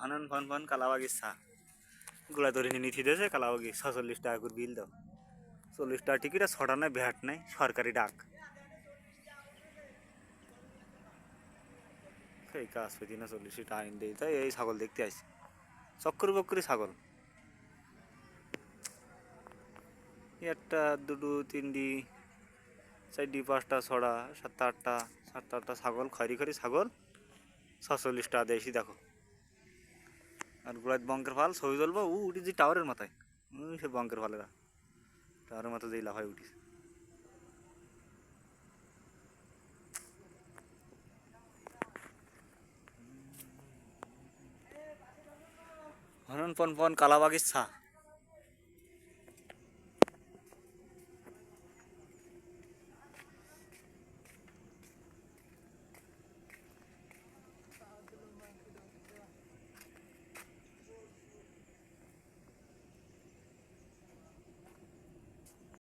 হনন von von কালাবাগির চা। গুড়া ধরে নিয়ে নিথি দিয়েছে, কালাবাগি ছচল্লিশ টাকা করে বিল দাও। চল্লিশ টাকা টিকিট আর ছটা নয় ভ্যাট নেই, সরকারি ডাক। এই কাজ পেতি না চল্লিশ টাকা আইন দেয়, তাই এই ছাগল দেখতে আসি চক্কর বক্করি ছাগল। একটা, দুটো, তিনটি, চারটি, পাঁচটা ছড়া সাতটা, আটটা সাতটা, আটটা ছাগল, খয়রি খয়রি ছাগল। ছচল্লিশ টাকা দেখো। আর গোড়ায় বঙ্কের ফাল ছবি তুলবো, উ, উঠেছি টাওয়ারের মাথায়। সে বঙ্কের ফালেরা টাওয়ারের মাথায় যেই লাফায় উঠিস হনন পন পন কালাবাগির ছা।